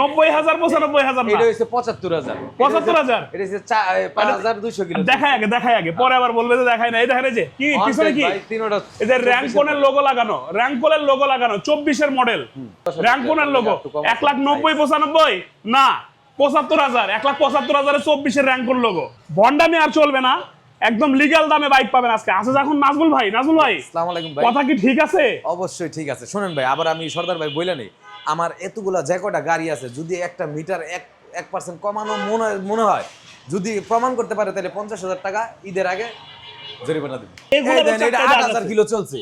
নব্বই হাজার পঁচানব্বই হাজার না? এটা হচ্ছে পঁচাত্তর হাজার। পঁচাত্তর হাজার? এটা হচ্ছে পাঁচ হাজার দুইশো কিলো। দেখাই আগে দেখাই আগে। পরে আবার বলবে যে দেখাই না। এই দেখেন যে কি পিছনে কি? ভাই, তিনোটা এই যে র্যাঙ্কনের লোগো লাগানো। র্যাঙ্কনের লোগো লাগানো। চব্বিশের মডেল র্যাঙ্কনের লোগো এক লাখ নব্বই পঁচানব্বই? না পঁচাত্তর হাজার। এক লাখ পঁচাত্তর হাজারে চব্বিশের র্যাঙ্কন লোগো ভন্ডামি আর চলবে না। একদম লিগ্যাল দামে বাইক পাবেন আজকে। আছে যখন নাজমুল ভাই। নাজমুল ভাই আসসালামু আলাইকুম ভাই। কথা কি ঠিক আছে? অবশ্যই ঠিক আছে। শোনেন ভাই আবার আমি সর্দার ভাই বইলে নেই। আমার এতগুলা যে কটা গাড়ি আছে যদি একটা মিটার এক এক পার্সেন্ট কমানো মনে মনে হয় যদি প্রমাণ করতে পারে তাহলে পঞ্চাশ হাজার টাকা ঈদের আগে জরিমানা দিবে। এটা আট হাজার কিলো চলছে।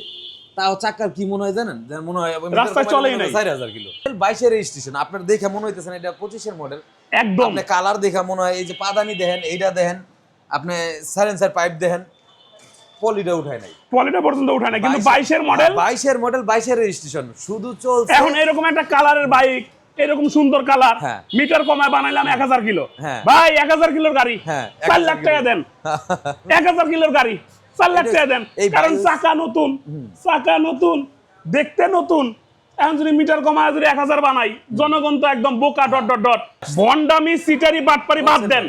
তাও চাকার কি মনে হয় জানেন? মনে হয় রাস্তায় চলেই নাই। চার হাজার কিলো। বাইশের রেজিস্ট্রেশন আপনার দেখে মনে হইতেছেন এটা পঁচিশের মডেল একদম। আপনি কালার দেখা মনে হয় এই যে পাদানি দেখেন এইটা দেখেন আপনি সাইলেন্সার পাইপ দেখেন। পলিটা উঠায় নাই। পলিটা পর্যন্ত উঠায় না কিন্তু বাইশের মডেল বাইশের মডেল বাইশের রেজিস্ট্রেশন শুধু চলছে এখন এরকম একটা কালারের বাইক এরকম সুন্দর কালার হ্যাঁ। মিটার কমায় বানাইলাম এক হাজার কিলো। হ্যাঁ। ভাই এক হাজার কিলোর গাড়ি হ্যাঁ, চার লাখ টাকা দেন। এক হাজার কিলোর গাড়ি চার লাখ টাকা দেন। কারণ চাকা নতুন চাকা নতুন দেখতে নতুন। এখন যদি মিটার কমায় যদি এক হাজার বানাই জনগণ তো একদম বোকা ডট ডট ডট। বন্ডামি সিটারি বাটপারি বাদ দেন।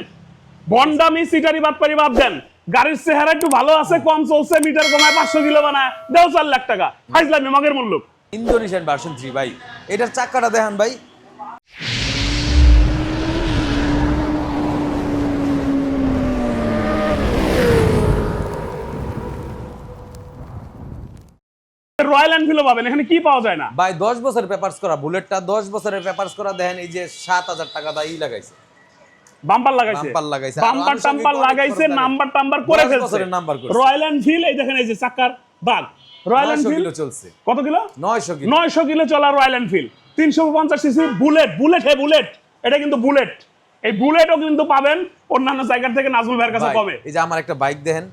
বন্ডামি সিটারি বাটপারি বাদ দেন। গাড়ির চেহারা একটু ভালো আছে কম চলছে মিটার কমায় পাঁচশো কিলো বানায় দেও চার লাখ টাকা। হাইজলামি মগের মূল্য। ইন্দোনেশিয়ান ভার্সন থ্রি ভাই। এটার চাক্কাটা দেখেন ভাই। রয়্যাল এনফিল্ডও পাবেন এখানে কি পাওয়া যায় না? ভাই দশ বছরের পেপার্স করা বুলেটটা দশ বছরের পেপার্স করা দেখেন এই যে সাত হাজার টাকা দা ই লাগাইছে। বাম্পার লাগাইছে। বাম্পার লাগাইছে। বাম্পার টাম্পার লাগাইছে নাম্বার টাম্বার করে ফেলছে। রয়্যাল এনফিল্ড এই দেখেন এই যে চাকার বাগ রয়্যাল এনফিল্ড চলছে। কত কিলো? নয়শো কিলো। নয়শো কিলো চলা রয়্যাল এনফিল্ড তিনশো পঞ্চাশ সিসি বুলেট বুলেট হে বুলেট এটা কিন্তু বুলেট এই বুলেটও কিন্তু পাবেন অন্যান্য জায়গা থেকে নাজমুল ভাইয়ের কাছে ভাই, এই যে আমার একটা বাইক দেখেন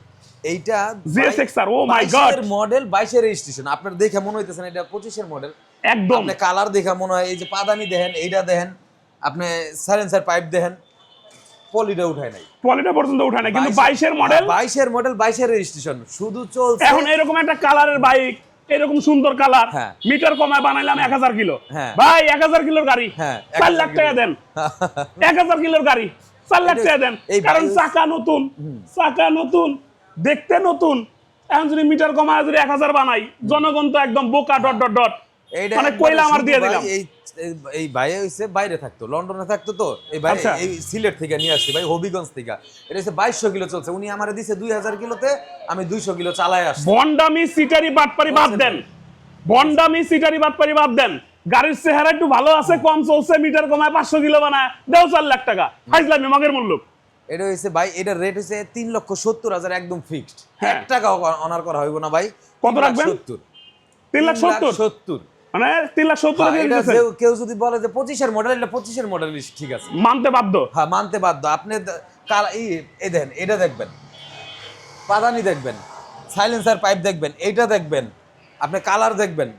এইটা ZSXR, oh my God! Model বাইশের রেজিস্ট্রেশন আপনার দেখে মনে হইতেছেন এটা পঁচিশের মডেল একদম। আপনি কালার দেখা মনে হয় এই যে পাদানি দেখেন এইটা দেখেন। আপনি সাইলেন্সার পাইপ দেখেন। পলিটা উঠায় নাই। পলিটা পর্যন্ত উঠায় না কিন্তু মডেল মডেল রেজিস্ট্রেশন শুধু চলছে এখন এরকম একটা কালারের বাইক এরকম সুন্দর কালার হ্যাঁ। মিটার কমায় বানাইলাম এক হাজার কিলো। হ্যাঁ। ভাই এক হাজার কিলোর গাড়ি হ্যাঁ, চার লাখ টাকা দেন। এক হাজার কিলোর গাড়ি চার লাখ টাকা দেন। কারণ চাকা নতুন চাকা নতুন দেখতে নতুন। এখন যদি মিটার কমায় যদি এক হাজার বানাই জনগণ তো একদম বোকা ডট ডট ডট। মানে কইলা আমার দিয়ে দিলাম। এই ভাই হইছে বাইরে থাকতো লন্ডনে থাকতো তো। এই ভাই আচ্ছা। এই সিলেট থেকে নিয়ে আসছি ভাই হবিগঞ্জ থেকে। এটা হচ্ছে বাইশশো কিলো চলছে। উনি আমারে দিছে দুই হাজার কিলোতে আমি দুইশো কিলো চালায় আসছি। বন্ডামি সিটারি বাটপারি বাদ দেন। বন্ডামি সিটারি বাটপারি বাদ দেন। গাড়ির চেহারা একটু ভালো আছে কম চলছে মিটার কমায় পাঁচশো কিলো বানায় দেও চার লাখ টাকা। হাইজলামি মগের মূল্য। এটা হচ্ছে ভাই এটার রেট হচ্ছে তিন লক্ষ সত্তর হাজার একদম ফিক্সড হ্যাঁ। এক টাকা অনার করা হইব না ভাই। কত রাখবেন? সত্তর। তিন লাখ সত্তর? সত্তর। মানে তিন লাখ সত্তর হ্যাঁ। কেউ- যদি বলে যে পঁচিশের মডেল এটা পঁচিশের মডেল ঠিক আছে। মানতে বাধ্য? হ্যাঁ মানতে বাধ্য। আপনি কাল- এই এই দেখেন এটা দেখবেন। পাদানি দেখবেন সাইলেন্সার পাইপ দেখবেন এইটা দেখবেন আপনি কালার দেখবেন।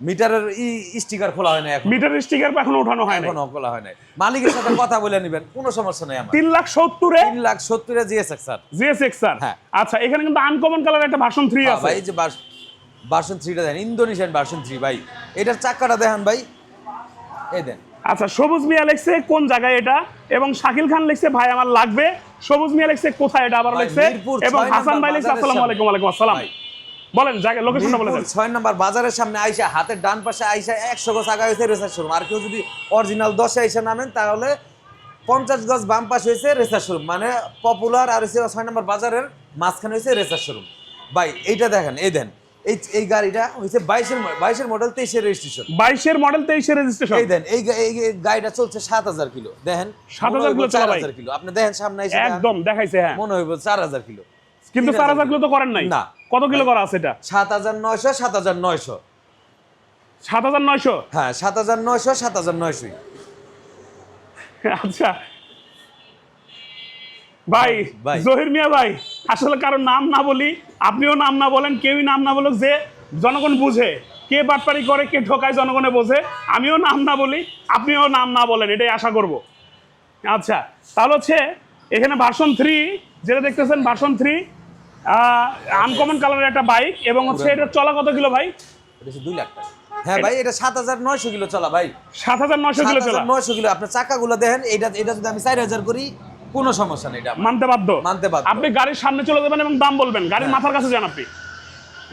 মিটারের ই স্টিকার খোলা হয় না এখন। মিটার স্টিকার এখনও ওঠানো হয় না এখনও খোলা হয় না মালিকের সাথে কথা বলে নেবেন কোনো সমস্যা নেই আমার। তিন লাখ সত্তরে তিন লাখ সত্তরে জিএসএক্স স্যার জিএসএক্স স্যার হ্যাঁ। আচ্ছা এখানে কিন্তু আনকমন কালার একটা ভার্সন থ্রি আছে। ভাই এই যে ভার্সন থ্রিটা দেন। ইন্দোনেশিয়ান ভার্সন থ্রি ভাই। এটার চাকাটা দেখেন ভাই। এই দেন। আচ্ছা সবুজ মিয়া লেখছে কোন জায়গায় এটা? এবং শাকিল খান লিখছে ভাই আমার লাগবে। সবুজ মিয়া লিখছে কোথায় এটা? আবার লিখছে। এবং হাসান ভাই লিখছে আসসালামু আলাইকুম ওয়ালাইকুম আসসালাম। বলেন জায়গা লোকেশনটা বলে দেন। ছয় নম্বর বাজারের সামনে আইসা হাতের ডান পাশে আইসা একশো গজ আগা হয়েছে রেসার শোরুম। আর কেউ যদি অরিজিনাল দশে আইসা নামেন তাহলে পঞ্চাশ গজ বাম পাশে হয়েছে রেসার শোরুম। মানে পপুলার আর হচ্ছে ছয় নম্বর বাজারের মাঝখানে হয়েছে রেসার শোরুম। ভাই এইটা দেখেন এই দেন। এই এই গাড়িটা হয়েছে বাইশের বাইশের মডেল তেইশের রেজিস্ট্রেশন বাইশের মডেল তেইশের রেজিস্ট্রেশন এই দেন এই গাড়িটা চলছে সাত হাজার কিলো। দেখেন 7,000 কিলো চলা ভাই। কিলো। আপনি দেখেন সামনে এসে একদম দেখাইছে হ্যাঁ। মনে হইব চার হাজার কিলো। কিন্তু চার হাজার কিলো তো করেন নাই? না। কত কিলো করা আছে এটা? সাত হাজার নয়শো সাত হাজার নয়শো। সাত হাজার নয়শো? হ্যাঁ সাত হাজার নয়শো সাত হাজার নয়শোই। আচ্ছা ভাই। জহির মিয়া ভাই আসলে কারোর নাম না বলি আপনিও নাম না বলেন কেউই নাম না বলুক যে জনগণ বুঝে কে বাটপারি করে কে ঠকায় জনগণে বোঝে আমিও নাম না বলি আপনিও নাম না বলেন এটাই আশা করব। আচ্ছা তাহলে হচ্ছে এখানে ভার্সন থ্রি যেটা দেখতেছেন ভার্সন থ্রি আনকমন কালারের একটা বাইক এবং হচ্ছে এটা চলা কত কিলো ভাই? দুই লাখ টাকা। হ্যাঁ ভাই এটা সাত হাজার নয়শো কিলো চলা ভাই। সাত হাজার নয়শো কিলো চলা। নয়শো কিলো আপনার চাকাগুলো দেখেন এটা এটা যদি আমি চার হাজার করি কোনো সমস্যা নেই এটা। মানতে বাধ্য? মানতে বাধ্য। হ্যাঁ। আপনি গাড়ির সামনে চলে যাবেন এবং দাম বলবেন। গাড়ির মাথার কাছে যান আপনি।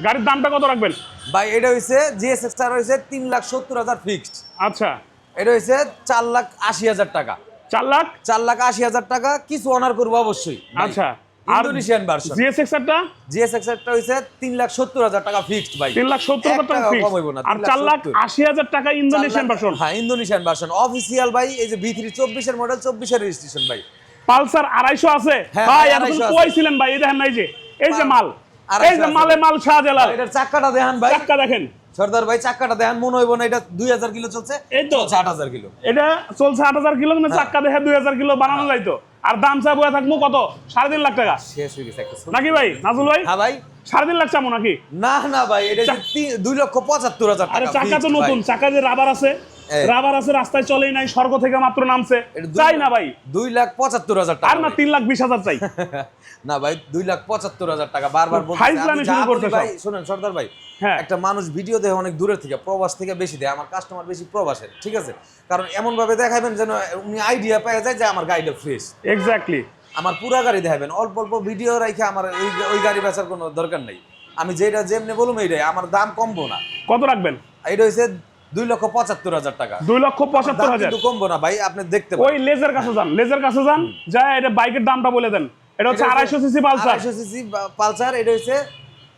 গাড়ির দামটা কত রাখবেন? ভাই এটা হয়েছে জিএস এক্সটার হয়েছে তিন লাখ সত্তর হাজার ফিক্সড আচ্ছা। এটা হয়েছে চার লাখ আশি হাজার টাকা। চার লাখ? চার লাখ আশি হাজার টাকা কিছু অনার করব অবশ্যই আচ্ছা। ইন্দোনেশিয়ান ভার্সন জিএসএক্স এরটা জিএস এক্সটারটা হয়েছে তিন লাখ সত্তর হাজার টাকা ফিক্সড ভাই। তিন লাখ সত্তর হাজার এক টাকা। কম হইবো না, আর তিন লাখ চার লাখ সত্তর। আশি হাজার টাকা ইন্দোনেশিয়ান ভার্সন হ্যাঁ ইন্দোনেশিয়ান ভার্সন অফিসিয়াল ভাই এই যে ভি থ্রি চব্বিশের মডেল চব্বিশের রেজিস্ট্রেশন ভাই। পালসার আড়াইশো আছে? হ্যাঁ, ভাই ভাই, এতক্ষণ 250 কই ছিলেন ভাই? এই দেখেন নাই যে এই যে মাল এই যে মালে মাল শাহজালাল। এটার চাক্কাটা দেখান ভাই। চাক্কা দেখেন। সর্দার ভাই চাক্কাটা দেখান মনে হইব না এটা দুই হাজার কিলো চলছে। এই তো। আট হাজার কিলো। এটা চলছে আট হাজার কিলো হ্যাঁ। কিন্তু চাক্কা দেখে দুই হাজার কিলো বানানো যাইতো আর দাম চা বয়ে থাকব কত? সাড়ে তিন লাখ টাকা। শেষ হয়ে গেছে নাকি ভাই? নাজুল ভাই? হ্যাঁ ভাই। সাড়ে তিন লাখ চামো নাকি? না না ভাই এটা দুই লক্ষ পঁচাত্তর হাজার আরে টাকা চাকা তো নতুন চাকা যে রাবার আছে। রাবার আছে রাস্তায় চলেই নাই স্বর্গ থেকে মাত্র নামছে। চাই না ভাই। দুই লাখ পঁচাত্তর হাজার টাকা আর না তিন লাখ বিশ হাজার চাই। না ভাই দুই লাখ পঁচাত্তর হাজার টাকা বারবার ভাই। শুনেন সর্দার ভাই হ্যাঁ। একটা মানুষ ভিডিও দেখে অনেক দূরের থেকে প্রবাস থেকে বেশি দেয় আমার কাস্টমার বেশি প্রবাসের ঠিক আছে? কারণ এমন ভাবে দেখাবেন যেন উনি আইডিয়া পেয়ে যায় যে আমার গাড়িটা ফ্রেশ এক্স্যাক্টলি আমার পুরা গাড়ি দেখাবেন অল্প অল্প ভিডিও রেখে আমার ওই ওই গাড়ি বেচার কোনো দরকার নেই। আমি যেটা যেমনি বলুন এইটাই আমার দাম কমবো না। কত রাখবেন? এটা হচ্ছে দুই লক্ষ পঁচাত্তর হাজার টাকা। দুই লক্ষ পঁচাত্তর হাজার। কমবো না ভাই আপনি দেখতে ওই লেজের কাছে যান লেজের কাছে যান যা এটা বাইকের দামটা বলে দেন। এটা হচ্ছে আড়াইশো সিসি পালসার। আড়াইশো সিসি পালসার এটা হচ্ছে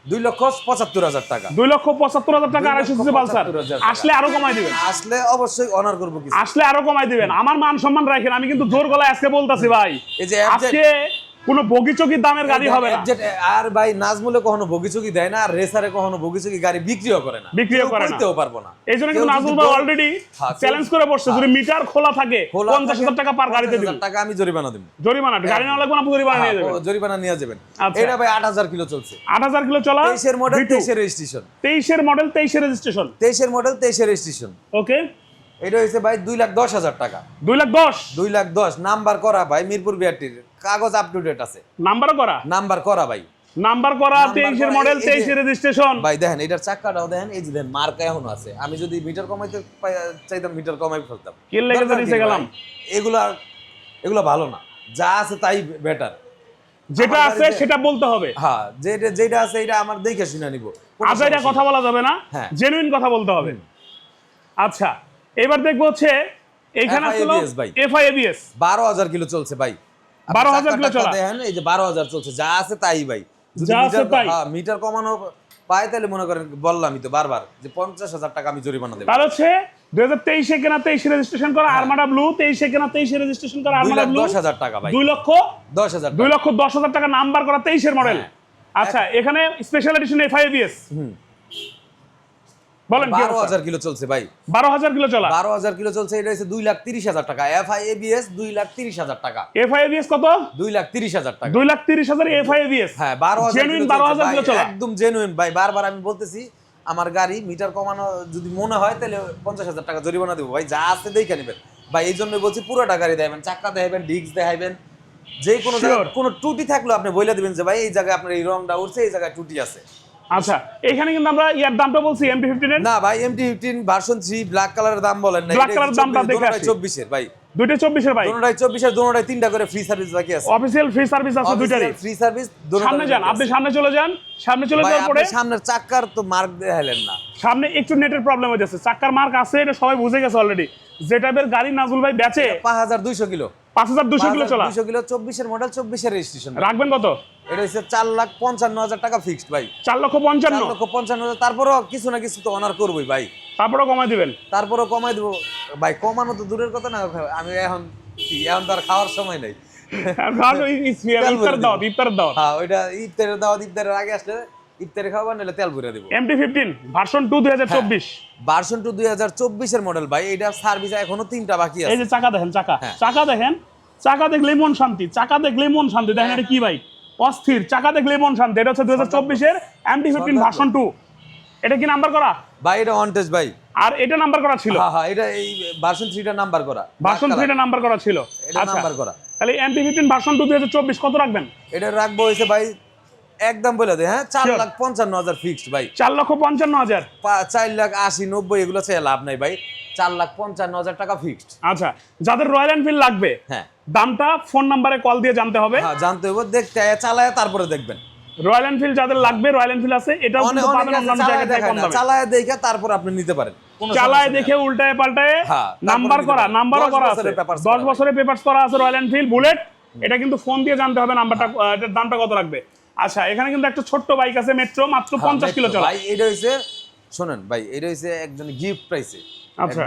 দুই লক্ষ পঁচাত্তর হাজার টাকা। দুই লক্ষ পঁচাত্তর হাজার টাকা আড়াইশো লক্ষ সিসি পালসার। আসলে আরও কমাই দিবেন। আসলে অবশ্যই অনার করব আসলে আরও কমাই দিবেন। আমার মান সম্মান রাখেন আমি কিন্তু জোর গলায় আজকে বলতাছি ভাই। এই যে আজকে কোনো বগিচকির দামের গাড়ি হবে না। আর ভাই নাজমুলে কখনো ভোগিচুকি দেয় না আর রেসারে কখনো ভোগিচুকি গাড়ি বিক্রিও করে না। বিক্রিও করে না। করতেও পারব না। এই জন্য কিন্তু নাজুল ভাই অলরেডি হ্যাঁ, চ্যালেঞ্জ করে বসছে। যদি মিটার খোলা থাকে খোলা পঞ্চাশ হাজার থাকে, টাকা পার গাড়িতে 50,000 টাকা আমি জরিমানা দেবো। জরিমানা গাড়ি না লাগবে না জরিমানা নিয়ে হ্যাঁ, যাবেন জরিমানা নিয়ে যাবেন। আচ্ছা। এটা ভাই আট হাজার কিলো চলছে। আট হাজার কিলো চলা তেইশের মডেল তেইশের রেজিস্ট্রেশন তেইশের মডেল তেইশের রেজিস্ট্রেশন তেইশের মডেল তেইশের রেজিস্ট্রেশন ওকে। এটা হয়েছে ভাই দুই লাখ দশ হাজার টাকা। দুই লাখ দশ। দুই লাখ দশ নাম্বার করা ভাই মিরপুর বিআরটির। কাগজ আপ টু ডেট আছে। নাম্বার করা? নাম্বার করা ভাই। নাম্বার করা তেইশের মডেল তেইশের রেজিস্ট্রেশন ভাই দেখেন এটার চাক্কাটাও দেখেন এই যে দেখেন মার্কা এখনও আছে। আমি যদি মিটার কমাইতে চাইতাম মিটার কমাই ফেলতাম। কি লেগে নিচে গেলাম? এগুলা এগুলা ভালো না। যা আছে তাই বেটার যেটা আছে সেটা বলতে হবে। হ্যাঁ যেটা যেটা আছে এটা আমার দেখে শুনে নিব। কোনো এটা কথা বলা যাবে না। হ্যাঁ। জেনুইন কথা বলতে হবে। আচ্ছা এবার দেখব হচ্ছে এখানে আসলে। এফআইএবিএস বারো হাজার কিলো চলছে ভাই। আপনি 12,000 কিলো চলা। দেখেন এই যে বারো হাজার চলছে যা আছে তাই ভাই। যা আছে মিটার- তাই। হ্যাঁ, মিটার কমানো পায় তাহলে মনে করেন বললামই তো বারবার যে পঞ্চাশ হাজার টাকা আমি জরিমানা দেবো। তার হচ্ছে দুই হাজার তেইশে কেনা তেইশে রেজিস্ট্রেশন করা আর্মাডা ব্লু তেইশে কেনা তেইশে রেজিস্ট্রেশন করা আর্মাডা ব্লু দশ হাজার টাকা ভাই। দুই লক্ষ দশ হাজার দুই লক্ষ দশ হাজার টাকা নাম্বার করা তেইশের মডেল হ্যাঁ। আচ্ছা এখানে স্পেশাল এডিশন এফআইএবিএস বলেন বারো হাজার কিলো চলছে ভাই। বারো হাজার কিলো চলা? বারো হাজার কিলো চলছে এটা হচ্ছে দুই লাখ তিরিশ হাজার টাকা। এফ আই এবিএস দুই লাখ তিরিশ হাজার টাকা। এফআইএবিএস কত? দুই লাখ তিরিশ হাজার টাকা। দুই লাখ তিরিশ হাজার এফআইএবিএস হ্যাঁ বারো হাজার বারো হাজার কিলো চলা? একদম জেনুইন ভাই বারবার আমি বলতেছি আমার গাড়ি মিটার কমানো যদি মনে হয় তাহলে পঞ্চাশ হাজার টাকা জরিমানা দেবো। ভাই যা আছে দেখে নেবেন। ভাই এই জন্য বলছি পুরোটা গাড়ি দেখাবেন চাক্কা দেখাবেন ডিস্ক দেখাবেন। যে কোনো কোনো টুটি থাকলেও আপনি বলে দিবেন যে ভাই এই জায়গায় আপনার এই রংটা উঠছে এই জায়গায় টুটি আছে। আচ্ছা এখানে কিন্তু আমরা ইয়ার দামটা বলছি এমপি ফিফটিন না ভাই MT fifteen version three black কালারের দাম বলেন না Black colour দামটা দেখে আসি। চব্বিশের ভাই। দুইটা চব্বিশের ভাই? দোনোটাই চব্বিশের দোনোটাই তিনটা করে ফ্রি সার্ভিস বাকি আছে। অফিসিয়াল ফ্রি সার্ভিস আছে দুইটারই। ফ্রি সার্ভিস সামনে যান আপনি সামনে চলে যান সামনে চলে যাওয়ার পরে সামনের চাক্কার তো মার্ক দেখালেন না। সামনে একটু নেটের প্রবলেম হয়ে যাচ্ছে চাক্কার মার্ক আছে এটা সবাই বুঝে গেছে অলরেডি যে টাইপের গাড়ি নাজুল ভাই বেচে পাঁচ হাজার দুইশো কিলো। পাঁচ হাজার দুশো কিলো চলা। দুইশো কিলো চব্বিশের মডেল চব্বিশের রেজিস্ট্রেশন রাখবেন কত? এটা হচ্ছে চার লাখ পঞ্চান্ন হাজার টাকা ফিক্সড ভাই। চার লক্ষ পঞ্চান্ন। লক্ষ পঞ্চান্ন হাজার। তারপরও কিছু না কিছু তো অনার করবোই ভাই। তারপরেও কমাই দিবেন? তারপরও কমাই দেবো। ভাই কমানো তো দূরের কথা না আমি এখন কি এখন তো আর খাওয়ার সময় নেই। হ্যাঁ ইফতারের দাওয়াত ইফতারের আগে আসলে ইফতারে খাবার নিলে তেল ভরে দেবো। এমটি ফিফটিন ভার্সন টু দুই হাজার চব্বিশ। ভার্সন টু দুই হাজার চব্বিশের মডেল ভাই। এটা সার্ভিস এখনও তিনটা বাকি এই যে চাকা দেখেন চাকা। হ্যাঁ। চাকা দেখেন চাকা দেখলে মন শান্তি চাকা দেখলে মন শান্তি। দেখেন এটা কি বাইক অস্থির চাকা দেখলে মন শান্তি। এটা হচ্ছে দুই হাজার চব্বিশের এমটি ফিফটিন ভার্সন টু এটা কি নাম্বার করা? ভাই এটা টেস্ট ভাই। আর এটা নাম্বার করা ছিল? হ্যাঁ হ্যাঁ এটা এই ভার্সন নাম্বার করা। ভার্সন নাম্বার করা ছিল। এটা আচ্ছা নাম্বার করা। তাহলে এমটি ফিফটিন ভার্সন টু দুই হাজার চব্বিশ কত রাখবেন? এটা রাখব হয়েছে ভাই একদম বলে দে হ্যাঁ? চার লাখ পঞ্চান্ন হাজার ফিক্সড ভাই। চার লক্ষ পঞ্চান্ন হাজার। পা- চার লাখ আশি নব্বই এগুলো চেয়ে লাভ নাই ভাই। চার লাখ পঞ্চান্ন হাজার টাকা ফিক্সড আচ্ছা যাদের রয়্যাল এনফিল্ড লাগবে হ্যাঁ। দামটা ফোন নাম্বারে কল দিয়ে জানতে হবে। হ্যাঁ জানতে হবে দেখতে চালায় তারপরে দেখবেন। রয়্যাল এনফিল্ড যাদের লাগবে রয়্যাল এনফিল্ড আছে এটাও কিন্তু পাবেন অন্যান্য চালায় জায়গায় থেকে কম দামে। চালায় দেখে তারপর আপনি নিতে পারেন। চালায় দেখে উল্টায় পাল্টায় হ্যাঁ, নাম্বার করা দিতে নাম্বারও করা আছে। বছরের papers দশ করা বছরের পেপারস করা আছে রয়্যাল এনফিল্ড বুলেট এটা কিন্তু ফোন দিয়ে জানতে হবে নাম্বারটা এটার দামটা কত রাখবে আচ্ছা এখানে কিন্তু একটা ছোট্ট বাইক আছে মেট্রো মাত্র হ্যাঁ, পঞ্চাশ কিলো চলা। ভাই এটা হইছে শোনেন ভাই এটা হইছে একজন গিফট প্রাইসে।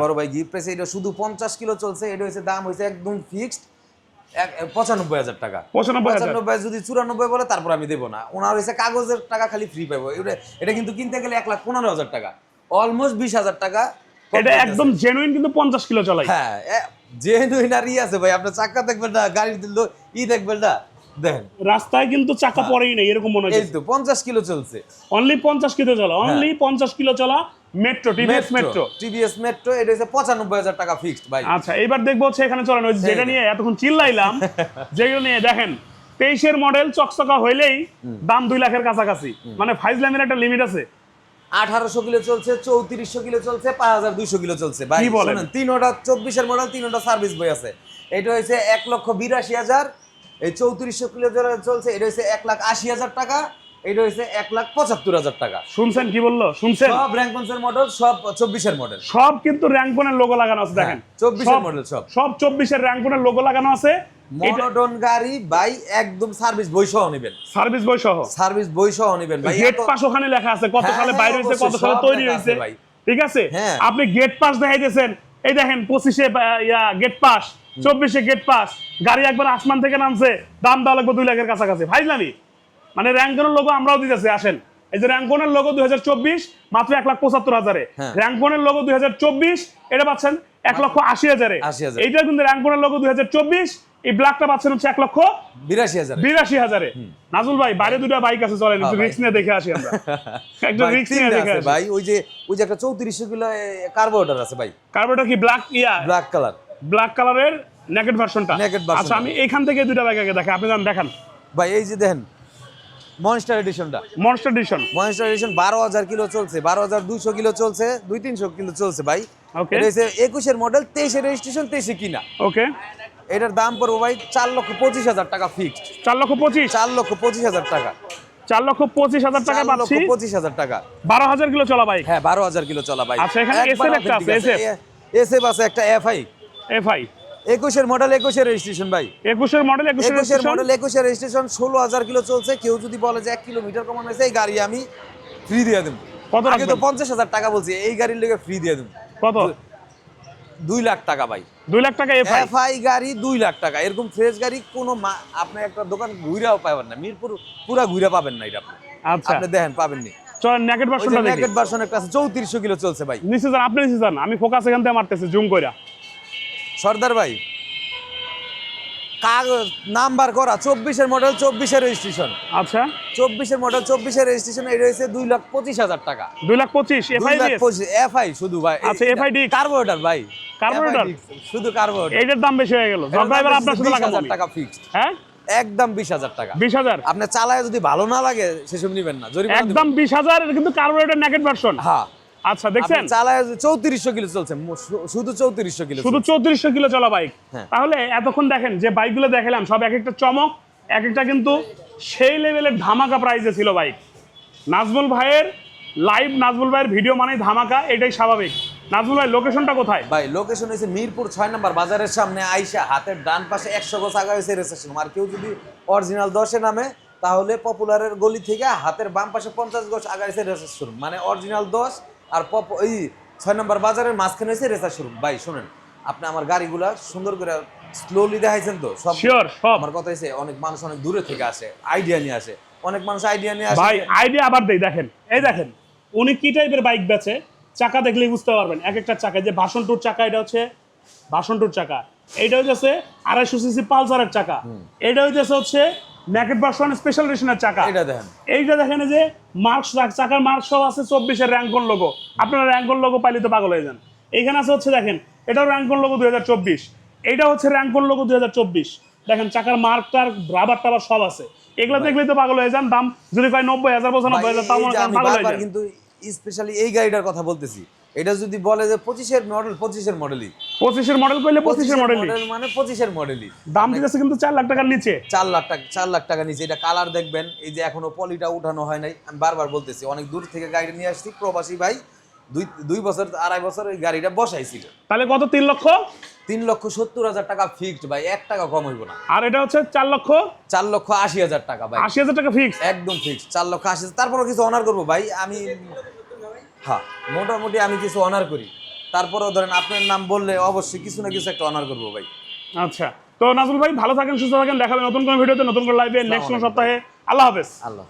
বড় ভাই গিফট এটা শুধু পঞ্চাশ কিলো চলছে এটা হইছে দাম হইছে একদম ফিক্সড পঁচানব্বই হাজার টাকা। পঁচানব্বই যদি চুরানব্বই বলে তারপর আমি দেবো না। ওনার হইছে কাগজের টাকা খালি ফ্রি পাবো এটা এটা কিন্তু কিনতে গেলে এক লাখ পনেরো হাজার টাকা। অলমোস্ট বিশ হাজার টাকা এটা একদম জেনুইন কিন্তু পঞ্চাশ কিলো চলাই। হ্যাঁ জেনুইন আর ই আছে ভাই। আপনার চাক্কা দেখবেন না গাড়ির দিল ই দেখবেন না। দেখেন। রাস্তায় কিন্তু চাকা পড়েই নেই এরকম মনে হয়। এই তো পঞ্চাশ কিলো চলছে। অনলি পঞ্চাশ কিলো চলা অনলি পঞ্চাশ কিলো চলা Metro TVS Metro TVS Metro এটা হচ্ছে পঁচানব্বই হাজার টাকা ফিক্সড ভাই। আচ্ছা এবার দেখব হচ্ছে এখানে চলেন ওই যেটা নিয়ে এতক্ষণ চিল্লাইলাম যেগুলো নিয়ে দেখেন তেইশের মডেল চকচকা হইলেই দাম দুই লাখের কাছাকাছি। মানে ফাইজলামের একটা লিমিট আছে। আঠারোশো কিলো চলছে চৌত্রিশশো কিলো চলছে পাঁচ হাজার দুইশো কিলো চলছে। ভাই বলেন? তিনোটা চব্বিশের মডেল তিনোটা সার্ভিস বই আছে। এটা হয়েছে এক লক্ষ বিরাশি হাজার এই চৌত্রিশশো কিলো চলছে এটা হচ্ছে এক লাখ আশি হাজার টাকা। এটা হচ্ছে এক লাখ পঁচাত্তর হাজার টাকা। শুনছেন কি বলল? শুনছেন? সব মডেল সব চব্বিশের মডেল সব কিন্তু র্যাঙ্কনের লোগো লাগানো আছে দেখেন। হ্যাঁ, 24 এর সব- সব। চব্বিশের র্যাঙ্কনের লোগো লাগানো আছে। মনোটন গাড়ি ভাই একদম সার্ভিস বই সহ নেবেন। সার্ভিস বই সহ সার্ভিস বই সহ নেবেন ভাই গেট পাস ওখানে লেখা আছে কত হ্যাঁ, সালে হ্যাঁ, বাইরে হয়েছে কত সালে তৈরি হয়েছে। ভাই। ঠিক আছে। আপনি গেট পাস দেখাইতেছেন এই দেখেন পঁচিশে গেট পাস চব্বিশে গেট পাস গাড়ি একবার আসমান থেকে নামছে দাম দেওয়া লাগবে দুই লাখের কাছাকাছি। ভাইলামি মানে র্যাঙ্কনের লোগো আমরাও দিতেছি আসেন। এই যে র্যাঙ্কনের লোগো দুই মাত্র এক লাখ পঁচাত্তর হাজারে। হ্যাঁ। র্যাঙ্কনের লোগো দুই এটা পাচ্ছেন এক লক্ষ আশি হাজারে। এইটা কিন্তু র্যাঙ্কনের লোগো দুই এই ব্ল্যাকটা পাচ্ছেন হচ্ছে এক লক্ষ বিরাশি হাজার। বিরাশি হাজারে। নাজুল ভাই বাইরে দুটা বাইক আছে চলেন একটু হ্যাঁ, রিক্স নিয়ে দেখে আসি আমরা। একটু রিক্স নিয়ে দেখে আসি। ভাই। ওই যে ওই যে একটা চৌত্রিশশো কিলো কার্বোরেটর আছে ভাই। কার্বোরেটর কি black yeah. Black colour black কালারের নেকেট ভার্সনটা। আচ্ছা আমি এখান থেকে দুটা বাইক আগে দেখেন আপনি যান দেখান। ভাই এই যে দেখেন মনস্টার এডিশনটা মনস্টার এডিশন মনস্টার এডিশন বারো হাজার কিলো চলছে বারো হাজার দুইশো কিলো চলছে দুই তিনশো কিলো চলছে ভাই। Okay. একুশের মডেল তেইশের রেজিস্ট্রেশন তেইশে কিনা। ওকে এটার দাম পড়ব ভাই চার লক্ষ পঁচিশ হাজার টাকা ফিক্সড চার লক্ষ পঁচিশ? চার লক্ষ পঁচিশ হাজার টাকা। চার লক্ষ পঁচিশ হাজার টাকা পাচ্ছি। পঁচিশ হাজার টাকা। বারো হাজার কিলো চলা বাইক হ্যাঁ বারো হাজার কিলো চলা ভাই আচ্ছা, এখানে SF একটা আছে, SF এসএফ আছে একটা এফআই এফ আই একুশের মডেল একুশের রেজিস্ট্রেশন ভাই। একুশের মডেল একুশের মডেল একুশের রেজিস্ট্রেশন ষোলো হাজার কিলো চলছে। কেউ যদি বলে যে এক কিলোমিটার কমানো হয়েছে এই গাড়ি আমি ফ্রি দিয়ে দেবো। কত আগে তো পঞ্চাশ হাজার টাকা বলছি এই গাড়ির লেগে ফ্রি দিয়ে দেবো। কত? দুই লাখ টাকা ভাই। দুই লাখ টাকা এফআই? গাড়ি দুই লাখ টাকা। এরকম ফ্রেশ গাড়ি কোনো আপনি একটা দোকান ঘুরাও পাবেন না। মিরপুর পুরা ঘুরা পাবেন না এটা আপনি। আচ্ছা। আপনি দেখেন পাবেন নি চলেন নেকেট ভার্সনটা ভার্সন একটা আছে চৌত্রিশশো কিলো চলছে ভাই। নিচে যান আপনি নিচে যান আমি ফোকাস এখান থেকে মারতেছি জুম কইরা। সর্দার ভাই কাগজ নাম্বার করা চব্বিশের মডেল চব্বিশের রেজিস্ট্রেশন আচ্ছা। চব্বিশের মডেল চব্বিশের রেজিস্ট্রেশন এটা হয়েছে দুই লাখ পঁচিশ হাজার টাকা। দুই লাখ পঁচিশ এফ আই এফআই শুধু ভাই। আচ্ছা, FI ডিস্ক। কার্বোরেটর ভাই। কার্বোরেটর? শুধু কার্বোরেটর এইটার দাম বেশি হয়ে গেল। ড্রাইভার আপনার সাথে লাগাবো আমি। টাকা ফিক্সড হ্যাঁ? একদম বিশ হাজার টাকা। বিশ হাজার? আপনি চালায় যদি ভালো না লাগে সেসব নিবেন না। একদম বিশ হাজার কিন্তু কার্বোরেটর নেকেট ভার্সন হ্যাঁ। আচ্ছা দেখছেন? চালায় চৌত্রিশশো কিলো চলছে শুধু চৌত্রিশশো কিলো শুধু চৌত্রিশশো কিলো চলা বাইক। হ্যাঁ। তাহলে এতক্ষণ দেখেন যে বাইকগুলো দেখালাম সব এক একটা চমক এক একটা কিন্তু সেই লেভেলের ধামাকা প্রাইজে ছিল বাইক। নাজমুল ভাইয়ের লাইভ নাজমুল ভাইয়ের ভিডিও মানে ধামাকা এটাই স্বাভাবিক। নাজমুল ভাই লোকেশনটা কোথায়? ভাই লোকেশন হয়েছে মিরপুর ছয় নম্বর বাজারের সামনে আইসা হাতের ডান পাশে একশো গোছ আগা হয়েছে রেসেশন আর কেউ যদি অরিজিনাল দশে নামে তাহলে পপুলারের গলি থেকে হাতের বাম পাশে পঞ্চাশ গোছ আগা হয়েছে রেসার মানে অরিজিনাল দশ আর পপ ওই ছয় নম্বর বাজারের মাঝখানে হয়েছে রেসার শোরুম। ভাই শোনেন আপনি আমার গাড়িগুলা সুন্দর করে স্লোলি দেখাইছেন তো সব শিওর সব। আমার কথা হচ্ছে অনেক মানুষ অনেক দূরে থেকে আসে আইডিয়া নিয়ে আসে। অনেক মানুষ আইডিয়া নিয়ে আসে ভাই আইডিয়া আবার দেই দেখেন এই দেখেন উনি কি টাইপের বাইক বেচে? চাকা দেখলেই বুঝতে পারবেন এক একটা চাকা যে ভাষণ টুর চাকা এটা হচ্ছে ভাষণ টুর চাকা। এইটা হচ্ছে আড়াইশো সিসি পালসারের চাকা। এটা হচ্ছে হচ্ছে ন্যাকেট ভার্সন স্পেশাল রেশনের চাকা। এটা দেখেন। এইটা দেখেন যে মার্কস চাকার মার্কস সব আছে চব্বিশের র্যাঙ্কন লোগো আপনারা র্যাঙ্কন লোগো পাইলে তো পাগল হয়ে যান। এইখানে আছে হচ্ছে দেখেন এটাও র্যাঙ্কন লোগো দুই হাজার চব্বিশ এইটা হচ্ছে র্যাঙ্কন লোগো দুই হাজার চব্বিশ। দেখেন চাকার মার্ক টার রাবার টাবার সব আছে। এগুলো দেখলেই তো পাগল হয়ে যান দাম যদি কয় নব্বই হাজার বছর নব্বই হাজার তাও পাগল হয়ে যান। কিন্তু স্পেশালি এই গাড়িটার কথা বলতেছি। এটা যদি বলে যে পঁচিশের মডেল পঁচিশের মডেলই পঁচিশের মডেল করলে পঁচিশের মডেলই মডেল মানে পঁচিশের মডেলই দাম দিতেছে কিন্তু চার লাখ টাকার নিচে। চার লাখ টাকা চার লাখ টাকা নিচে। এটা কালার দেখবেন এই যে এখনও পলিটা উঠানো হয় নাই। আমি বারবার বলতেছি অনেক দূর থেকে গাড়িটা নিয়ে আসছি প্রবাসী ভাই দুই দুই বছর আড়াই বছর এই গাড়িটা বসাইছিল। তাহলে কত তিন লক্ষ? তিন লক্ষ সত্তর হাজার টাকা ফিক্সড ভাই এক টাকা কম হইব না। আর এটা হচ্ছে চার লক্ষ? চার লক্ষ আশি হাজার টাকা ভাই। আশি হাজার টাকা ফিক্স একদম ফিক্সড চার লক্ষ আশি তারপরও কিছু অনার করব ভাই আমি হ্যাঁ মোটামুটি আমি কিছু অনার করি। তারপরেও ধরেন আপনার নাম বললে অবশ্যই কিছু না কিছু একটা অনার করব ভাই। আচ্ছা তো নাজুল ভাই ভালো থাকেন সুস্থ থাকেন দেখাবেন নতুন কোনো ভিডিওতে নতুন কোনো লাইভে নেক্সট কোনো সপ্তাহে। আল্লাহ হাফেজ। আল্লাহ